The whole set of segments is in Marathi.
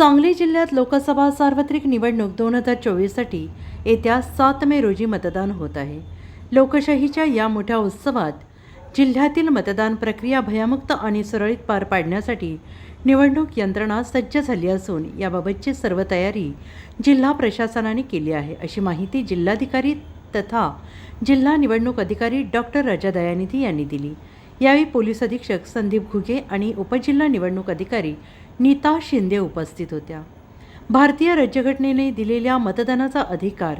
सांगली जिल्ह्यात लोकसभा सार्वत्रिक निवडणूक दोन हजार चोवीससाठी येत्या सात मे रोजी मतदान होत आहे. लोकशाहीच्या या मोठ्या उत्सवात जिल्ह्यातील मतदान प्रक्रिया भयामुक्त आणि सुरळीत पार पाडण्यासाठी निवडणूक यंत्रणा सज्ज झाली असून याबाबतची सर्व तयारी जिल्हा प्रशासनाने केली आहे अशी माहिती जिल्हाधिकारी तथा जिल्हा निवडणूक अधिकारी डॉक्टर राजा दयानिधी यांनी दिली. यावेळी पोलीस अधीक्षक संदीप घुगे आणि उपजिल्हा निवडणूक अधिकारी नीता शिंदे उपस्थित होत्या. भारतीय राज्यघटनेने दिलेल्या मतदानाचा अधिकार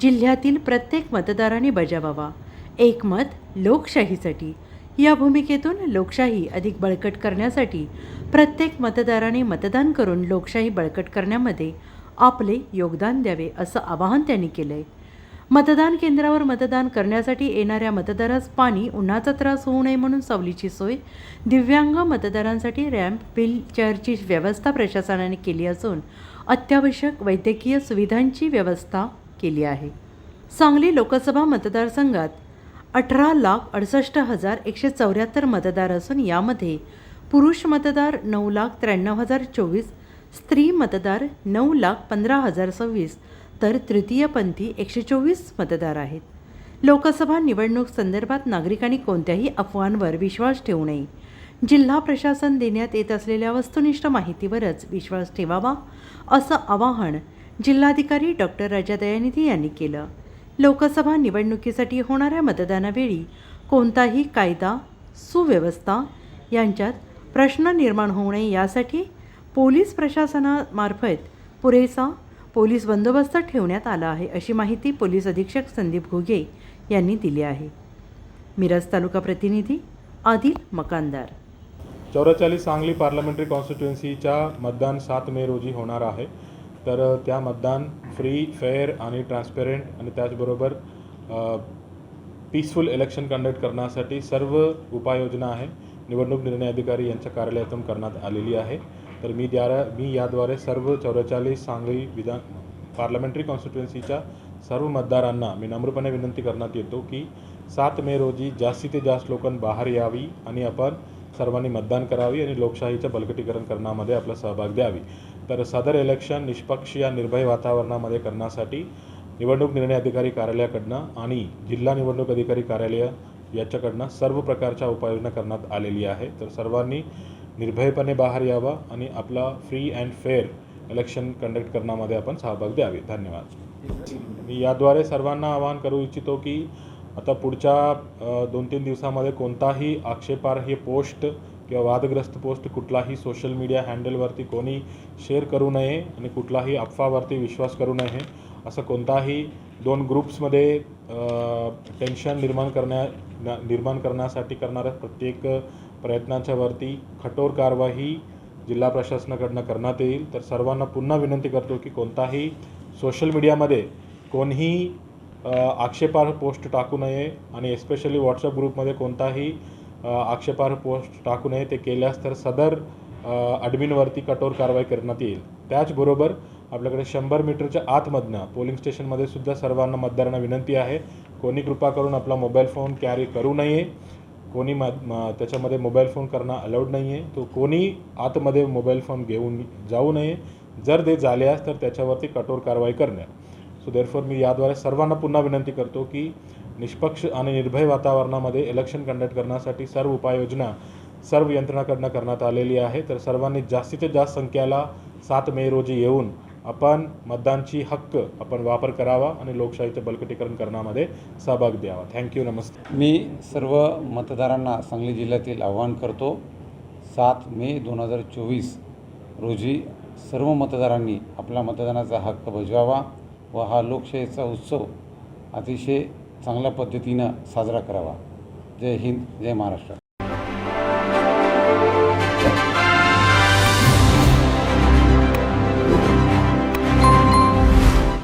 जिल्ह्यातील प्रत्येक मतदाराने बजावावा. एक मत लोकशाहीसाठी. या भूमिकेतून लोकशाही अधिक बळकट करण्यासाठी प्रत्येक मतदाराने मतदान करून लोकशाही बळकट करण्यामध्ये आपले योगदान द्यावे असं आवाहन त्यांनी केलं आहे मतदान केंद्रावर मतदान करण्यासाठी येणाऱ्या मतदारास पाणी उन्हाचा त्रास होऊ नये म्हणून सावलीची सोय दिव्यांग मतदारांसाठी रॅम्प व्हीलचेअरची व्यवस्था प्रशासनाने केली असून अत्यावश्यक वैद्यकीय सुविधांची व्यवस्था केली आहे. सांगली लोकसभा मतदारसंघात अठरा लाख अडुसष्ट हजार एकशे चौऱ्याहत्तर मतदार असून यामध्ये पुरुष मतदार नऊ लाख त्र्याण्णव हजार चोवीस स्त्री मतदार नऊ लाख पंधरा हजार सव्वीस तर तृतीयपंथी एकशे चोवीस मतदार आहेत. लोकसभा निवडणूक संदर्भात नागरिकांनी कोणत्याही अफवांवर विश्वास ठेवू नये. जिल्हा प्रशासन देण्यात येत असलेल्या वस्तुनिष्ठ माहितीवरच विश्वास ठेवावा असं आवाहन जिल्हाधिकारी डॉक्टर राजा दयानिधी यांनी केलं. लोकसभा निवडणुकीसाठी होणाऱ्या मतदानावेळी कोणताही कायदा सुव्यवस्था यांच्यात प्रश्न निर्माण होऊ नये यासाठी पोलीस प्रशासनामार्फत पुरेसा पोलीस बंदोबस्त ठेवण्यात आला आहे अशी माहिती पोलीस अधीक्षक संदीप घुगे यांनी दिली आहे. मिरज तालुका प्रतिनिधी आदिल मकानदार. चौवेचाळीस सांगली पार्लमेंटरी कॉन्स्टिट्युएन्सीच्या मतदान सात मे रोजी होणार आहे. तर त्या मतदान फ्री फेअर आणि ट्रान्सपेरंट आणि त्याचबरोबर पीसफुल इलेक्शन कंडक्ट करण्यासाठी सर्व उपाययोजना आहे. निवडणूक निर्णय अधिकारी यांच्या कार्यालयातून करण्यात आलेली आहे. तर मी द्वारा मी याद्वारे सर्व चौवेचाळीस सांगली विधान पार्लमेंटरी कॉन्स्टिट्युएन्सीच्या सर्व मतदारांना मी नम्रपणे विनंती करण्यात येतो की सात मे रोजी जास्तीत जास्त लोकांनी बाहेर यावी आणि आपण सर्वांनी मतदान करावी आणि लोकशाहीचं बलकटीकरण करण्यामध्ये आपला सहभाग द्यावी. तर सदर इलेक्शन निष्पक्ष या निर्भय वातावरणामध्ये करण्यासाठी निवडणूक निर्णय अधिकारी कार्यालयाकडनं आणि जिल्हा निवडणूक अधिकारी कार्यालय याच्याकडनं सर्व प्रकारच्या उपाययोजना करण्यात आलेली आहे. तर सर्वांनी निर्भयपणे बाहेर यावा आणि आपला free and fair election conduct करण्यामध्ये आपण सहभाग द्यावे. धन्यवाद. मी याद्वारे सर्वांना आवाहन करू इच्छितो की आता पुढच्या दोन तीन दिवसामध्ये कोणताही आक्षेपार्ह पोस्ट किंवा वादग्रस्त पोस्ट कुठलाही सोशल मीडिया हँडलवरती कोणी शेअर करू नये आणि कुठलाही अफवावरती विश्वास करू नये असं कोणताही दोन ग्रुप्समध्ये टेन्शन निर्माण करण्या निर्माण करण्यासाठी करणाऱ्या प्रत्येक प्रयत्नांच्या वरती कठोर कारवाई जिल्हा प्रशासनाकडनं करण्यात येईल. तर सर्वांना पुन्हा विनंती करतो की कोणताही सोशल मीडियामध्ये कोणीही आक्षेपार्ह पोस्ट टाकू नये आणि एस्पेशली व्हॉट्सअप ग्रुपमध्ये कोणताही आक्षेपार्ह पोस्ट टाकू नये. ते केल्यास तर सदर ॲडमिनवरती कठोर कारवाई करण्यात येईल. त्याचबरोबर आपल्याकडे शंभर मीटरच्या आतमधनं पोलिंग स्टेशनमध्ये सुद्धा सर्वांना मतदारांना विनंती आहे. कोणी कृपा करून आपला मोबाईल फोन कॅरी करू नये. कोणी मा त्याच्यामध्ये मोबाईल फोन करणं अलाउड नाही आहे तो कोणी आतमध्ये मोबाईल फोन घेऊन जाऊ नये. जर ते झाल्यास तर त्याच्यावरती कठोर कारवाई करणे. सो देअरफॉर मी याद्वारे सर्वांना पुन्हा विनंती करतो की निष्पक्ष आणि निर्भय वातावरणामध्ये इलेक्शन कंडक्ट करण्यासाठी सर्व उपाययोजना सर्व यंत्रणाकडनं करण्यात आलेली आहे. तर सर्वांनी जास्तीत जास्त संख्येला सात मे रोजी येऊन आपण मतदानची हक्क आपण वापर करावा आणि लोकशाहीचं बलकटीकरण करण्यामध्ये सहभाग द्यावा. थँक्यू नमस्ते. मी सर्व मतदारांना सांगली जिल्ह्यातील आवाहन करतो सात मे दोन हजार चोवीस रोजी सर्व मतदारांनी आपला मतदानाचा हक्क बजावावा व हा लोकशाहीचा उत्सव अतिशय चांगल्या पद्धतीनं साजरा करावा. जय हिंद जय महाराष्ट्र.